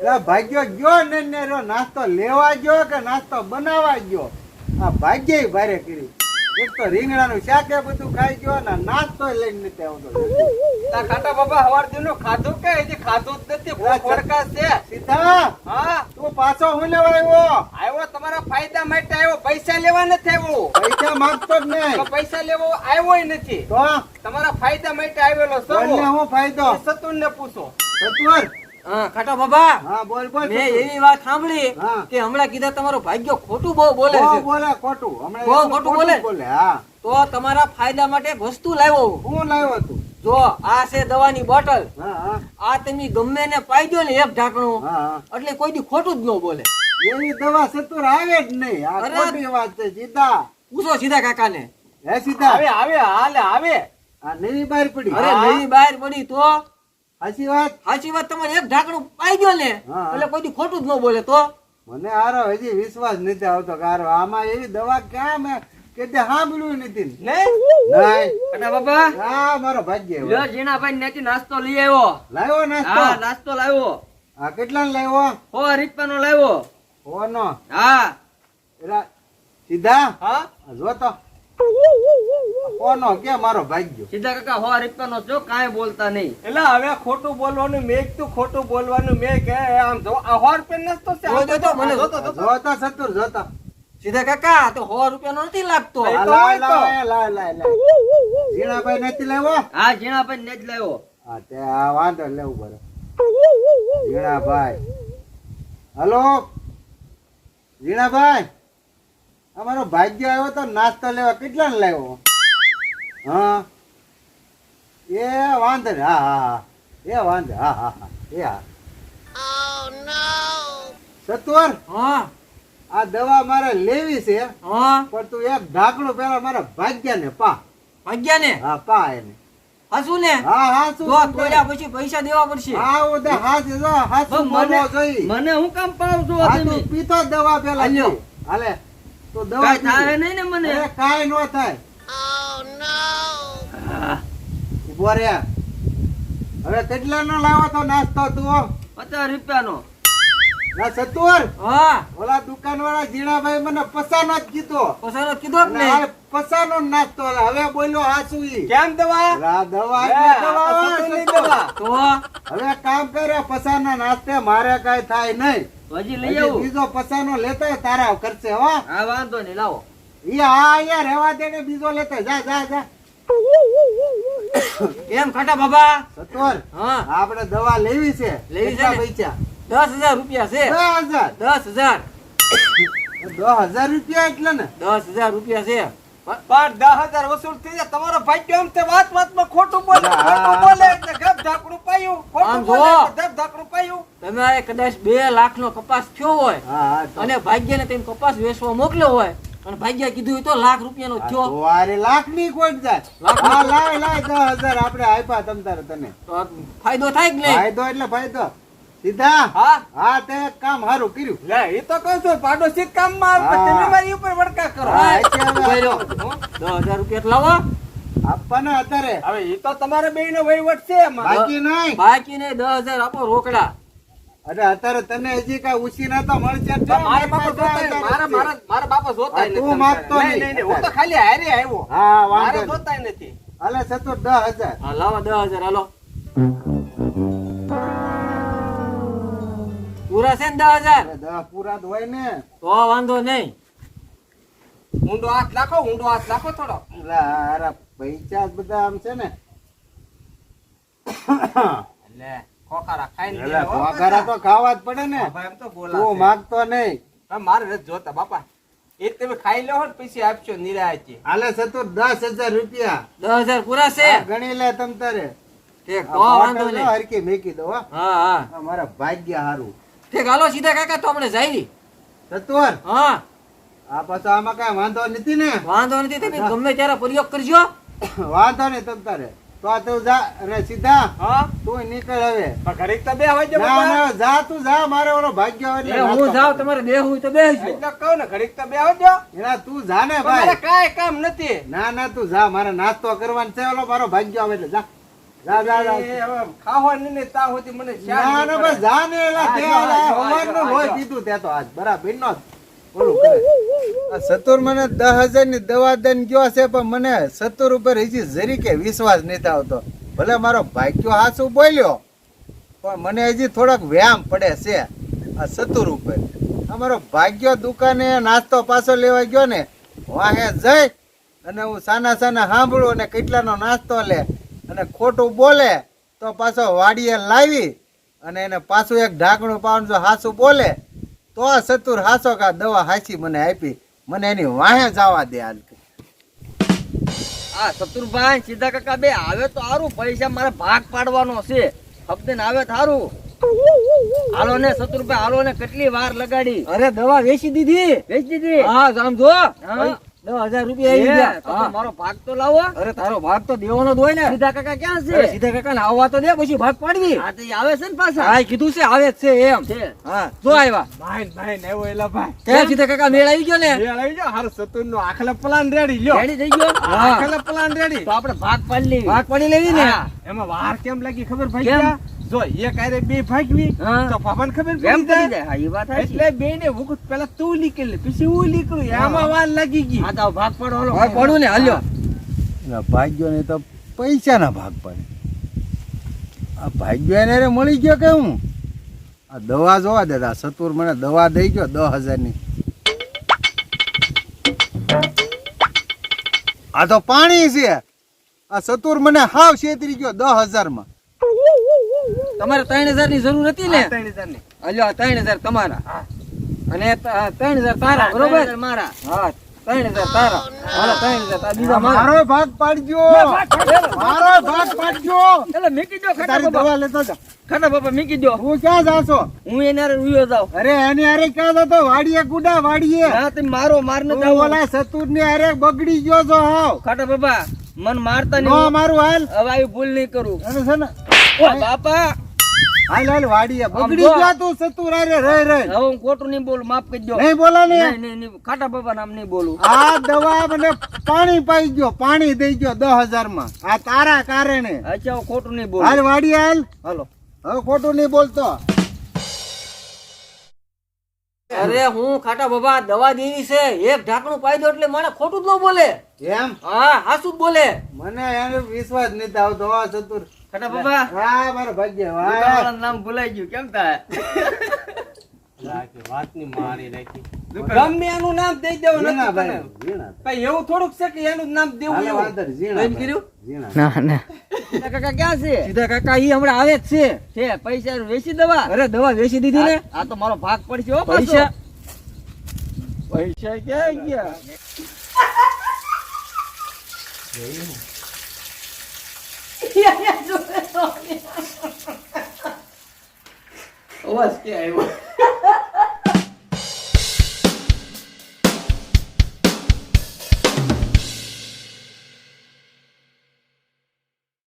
એટલે ભાગ્યો ગયો ને નેરો નાસ્તો લેવા ગયો કે નાસ્તો બનાવવા ગયો? આ ભાગ્ય ભારે કરી. એક તો રીંગણાનું શાક એ બધું ખાઈ ગયો ને નાસ્તો લઈને નથી આવતો તા ખાટા બાબા હવાર દીનું ખાધું કે? હજી ખાધું જ નથી. ભૂખ છે. સીધા? હા. તું પાછો હું લેવા આવ્યો? આવ્યો તમારા ફાયદા માટે આવ્યો. પૈસા લેવા નથી આવ્યો. પૈસા માંગતો જ નહીં. પૈસા લેવો આવ્યો નથી. તો? તમારા ફાયદા માટે આવેલો બોલને હું ફાયદો? સતુન ને પૂછો. સત્વર હા ખાટા બાબા. હા બોલ બોલ મેં એવી વાત સાંભળી કે હમણાં કીધા તમારો ભાગ્યો ખોટું બહુ બોલે છે. બોલે ખોટું. હમણાં બહુ ખોટું બોલે? બોલે હા. તો તમારા ફાયદા માટે વસ્તુ લાવ્યો હું. હું લાવ્યો તું જો આ છે દવાની બોટલ. આ તમે ગમે ને પાઈ દો ને એક ઢાંકણું. એટલે કોઈ દી ખોટું જ ન બોલે. એની દવા સતુર આવે જ નહીં. આ ખોટી વાત છે સીધા. પૂછો સીધા કાકાને. હે સીધા. આવે આવે હાલે આવે. આ નવી બહાર પડી. અરે. નવી બહાર પડી તો સાચી વાત? સાચી વાત તમારે એક ઢાંકણું પાઈ ગયો ને. એટલે કોઈ ખોટું જ ન બોલે તો. મને હારો હજી વિશ્વાસ નથી આવતો કે હારો આમાં એવી દવા ક્યાં મેં કે તે સાંભળ્યું નથી. નહીં બાબા હા મારો ભાગ્ય લ્યો જીણાભાઈ નેથી નાસ્તો લઈ આવ્યો. લાવ્યો હા નાસ્તો નાસ્તો લાવ્યો. હા કેટલા લાવ્યો? હો રીતપાનો લાવ્યો. હો નો હા. એલા સીધા? હા. જો તો. કોનો? કે મારો ભાગ્યો સીધા કાકા હો રીતપાનો છો? કાંઈ બોલતા નહીં. એટલે હવે ખોટું બોલવાનું મેં તું ખોટું બોલવાનું મેં કે આમ જો આ હોર પેન નસતો છે જો, જો, જો, મને જોતો, જોતો. સતુર જોતા. સીધા કાકા તો સો રૂપિયાનો નથી લાગતો. એ આ તો લાય લાય લાય લાય લાય ઝીણાભાઈ નથી લેવો? હા જીણાભાઈ ને જ લેવો. હા તે આ વાંધો લેવું પડે. ઝીણાભાઈ. હલો? ઝીણાભાઈ? અમારો ભાગ્ય આવ્યો તો નાસ્તો લેવા કેટલા ને લાવ્યો? હા? એ વાંધો ને હા હા હા. એ વાંધો હા હા હા. એ હા. સત્વર હા. આ દવા મારે લેવી છે હા. પણ તું એક ઢાંકણું પેલા મારા ભાગ્યને પા. ભાગ્યા ને હા પા એને. હસું ને? હા હા શું જો તોડ્યા પછી પૈસા દેવા પડશે. હા હું તો હાથ જો હાથ મને મને હું કામ પાવ છું હા પીતો દવા પેલા. હાલે. તું દવા થાય. નહીં. ને મને? કાંઈ નો થાય. ઊભો રે હવે કેટલા નો લાવો તો નાસ્તો તું પચાસ રૂપિયાનો. ના સતુર? હા. ઓલા દુકાન વાળા જીણાભાઈ મને પસાનો જ કીધો. પસાનો કીધો જ ને પસાનો નાસ્તો હવે બોલ્યો હાસુ ઈ. કેમ દવા? રા દવા દવા સતુર. દવા. તો હવે કામ કરે પસાના નાસ્તે. મારે કઈ થાય નહીં. હજી લઈ આવું. બીજો પસાનો લેતા તારા કરશે હો. હા વાંધો નહીં લાવો. ઈ હા અહીંયા રહેવા દે ને બીજો લેતા જા જા જા. કેમ ખાટા બાબા? સત્વર હા. આપણે દવા લેવી છે. લેવી છે? પૈસા? દસ હજાર રૂપિયા છે. દસ હજાર? દસ હજાર. દસ હજાર રૂપિયા એટલે ને? દસ હજાર રૂપિયા છે. પણ દસ હજાર વસૂલ થઈ જાય. તમારો ભાઈ કેમ તે વાત વાતમાં ખોટું બોલે ખોટું બોલે એટલે ગપ ઢાંકણું પાયું. ખોટું બોલે ગપ ઢાંકણું પાયું. તમારે કદાચ બે લાખ નો કપાસ થયો હોય અને ભાગ્યને તેમ કપાસ વેચવા મોકલ્યો હોય અને ભાગ્ય કીધું હોય તો લાખ રૂપિયા નો થયો. અરે લાખની કોઈ જાય. લાખની લાય લાય દસ હજાર આપડે આપ્યા તમ તારે તને. ફાયદો થાય કે નહીં? ફાયદો એટલે ફાયદો. સીધા? હા. હા તે કામ હારું કર્યું. લે એ તો કહું છું પાડોશી જ કામમાં આવે, તમે મારી ઉપર વડકા કરો. હા? દસ હજાર રૂપિયા લાવો આપવાના અત્યારે. હવે એ તો તમારે બે નો વહીવટ છે બાકી નહીં. બાકી નહીં 10000 આપો રોકડા. અરે અત્યારે તને હજી કઈ ઉછી નતો મળશે જ તો મારા બાપા જોતા મારા મારા મારા બાપા જોતા તું માંગતો નહીં, હું તો ખાલી હારે આવ્યો. હા વાંધો. જોતાય નથી. હાલે સતો દસ હજાર. હા લાવો દસ હજાર હાલો. પૂરા છે ને દસ હજાર? દસ પૂરા હોય ને. તો વાંધો નહીં. ઊંડો હાથ લાખો ઊંડો હાથ લાખો થોડો. અરે પૈસા બધા આમ છે ને. એટલે ખોખારા ખાઈને એટલે ગયો, તો ખાવા જ પડે ને. એમ તો બોલાશે. તું માગતો નહીં. મારે જોતા બાપા. એ તમે ખાઈ લો ને પછી આપશો નિરાયતે હાલે સતો દસ હજાર રૂપિયા. દસ હજાર પૂરા છે. ગણી લે તમ તારે. નહીં. મેકી દો હા. હા મારા ભાગ્ય હારું. ઠીક ગાલો સીધા કાકા તો આપણે જઈએ સત્વર? હા. આ પાછો આમાં કઈ વાંધો નથી ને? વાંધો નથી તમે ગમે ત્યારે પ્રયોગ કરજો. વાંધો નહીં તમ તારે. તો આ તું જા રે સીધા. હા. તું નીકળ હવે. પણ ઘડીક તો બે હોય ના ના જા તું જા મારે ઓલો ભાગ્ય હોય એટલે હું જાવ જાઉં તમારે બે હોય તો બેસજો એટલે કહું ને ઘડીક તો બે હોય એના તું જા ને મારે ભાઈ. કાંઈ કામ નથી. ના ના તું જા મારે નાસ્તો કરવાનો છે. ઓલો મારો ભાગ્ય આવે એટલે જા. સતુર મને દસ હજારની દવા દઈને ગયો છે પણ મને સતુર ઉપર હજી જરી કે વિશ્વાસ નથી આવતો. ભલે મારો ભાગ્યો હાસુ બોલ્યો પણ મને હજી થોડોક વ્યાયામ પડે છે આ સતુર ઉપર. અમારો ભાગ્યો દુકાને નાસ્તો પાછો લેવા ગયો ને વાહે જઈ અને હું સાના સાના સાંભળું અને કેટલાનો નાસ્તો લે. અને ખોટું બોલે તો પાછો વાડીએ લાવી અને એને પાછું એક ઢાંકણું પાવાનું જો હાસું બોલે તો આ સતુર હાસો કા દવા હાસી મને આપી. મને એની વાહે જવા દે હાલ આ સતુરભાઈ સીધા કાકા બે આવે તો સારું પૈસા મારે ભાગ પાડવાનો છે. હપ્તે આવે સારું હાલો ને શત્રુભાઈ હાલો ને કેટલી વાર લગાડી? અરે દવા વેચી દીધી. વેચી દીધી? હા સમજો? દસ હજાર રૂપિયા આવી એ, ગયા તો તો હા. મારો ભાગ તો લાવો. અરે તારો ભાગ તો દેવાનો જ હોય ને. સીધા કાકા ક્યાં છે? સીધા કાકા આવવા તો દે પછી ભાગ પાડવી. આ તો આવે છે ને પાછા. હા કીધું છે આવે જ છે એમ. છે. હા જો આવ્યા. ભાઈ ભાઈ ને એવો એલા ભાઈ. ક્યાં સીધા કાકા મેળ આવી ગયો ને? હાર સતુર નો આખલા પ્લાન રેડી લ્યો. રેડી થઈ ગયો. આખલા પ્લાન રેડી તો આપણે ભાગ પાડી લેવી. ભાગ પાડી લેવી ને? એમાં વાર કેમ લાગી ખબર ભાઈ? જો એક આરે બે ભાગવી. તો પવન ખબર પડી? જાય? હા ઈ વાત એટલે બે ને વખત પેલા તું નીકળી પછી હું નીકળું આમાં વાર લાગી ગઈ. હા તો ભાગ પડો હલો. ભાગ પડું ને હાલ્યો. ભાગ્યો ને તો પૈસાના ભાગ પડે. આ ભાગ્યો એને રે મળી ગયો કે હું? આ દવા જોવા દાદા સતુર મને દવા દઈ ગયો દસ હજારની. આ તો પાણી છે. આ સતુર મને હાવ છેતરી ગયો દસ હજારમાં. તમારે ત્રણ હજારની જરૂર હતી ને? ત્રણ હજારની આ ત્રણ હજાર તમારા. અને ત્રણ હજાર તારા બરોબર? મારા. હા ત્રણ હજાર તારા. હાલો ત્રણ હજાર બીજા મારો. ભાગ પાડજો. મારો ભાગ પાડજો. એટલે મીકી દો ખાટા દવા લેતો જા. ખાટા બાપા મીકી દો. તું ક્યાં જાશો હું એને હારે ઉયો જાઉં. અરે એની અરે ક્યાં જતો વાડીએ ગુડા વાડીએ. હા તમે મારો માર ન તું જાવ ઓલા સતુર ને અરે બગડી ગયો છો હાવ. ખાટા બાપા મન મારતા નો નહીં મારું હાલ. હવે આવી ભૂલ નહીં કરું. અને છે ને ઓ બાપા. હાલ હાલ વાડીએ. બગડી. ગયો તું સતુર અરે રહી રહી હવે હું ખોટું નહીં બોલું માફ કરી દો. નહીં બોલા ને નહીં નહીં ખાટા બાપા નામ નહીં બોલું. આ દવા મને પાણી પાઈ ગયો પાણી દઈ ગયો દસ હજારમાં આ તારા કારણે. અચ્છા ખોટું નહીં બોલું. હાલ વાડી હાલ. હાલો. હવે ખોટું નહીં બોલતો. અરે હું ખાટા બાબા દવા દેવી છે એક ઢાંકણું પાઈ દો એટલે મને ખોટું જ ન બોલે. એમ હા હાસું જ બોલે. મને એનો વિશ્વાસ નથી આવતો આ ચતુર. ખાટા બાબા. હા મારો ભાગ્ય વાહ. નામ ભૂલાઈ ગયું કેમ થાય? વાત વાતની મારી રાખી. ગમે એનું નામ દઈ દેવું નથી ભાઈ. એવું થોડુંક છે કે એનું નામ દેવું એવું? એમ કર્યું? ના ના. સીધા કાકા ક્યાં છે? સીધા કાકા ઈ હમણાં આવે જ છે. છે પૈસા વેચી દવા? અરે દવા વેચી દીધી ને? આ તો મારો ભાગ પડશે હો પૈસા? પૈસા ક્યાં ગયા? અવાજ કે આવ્યો?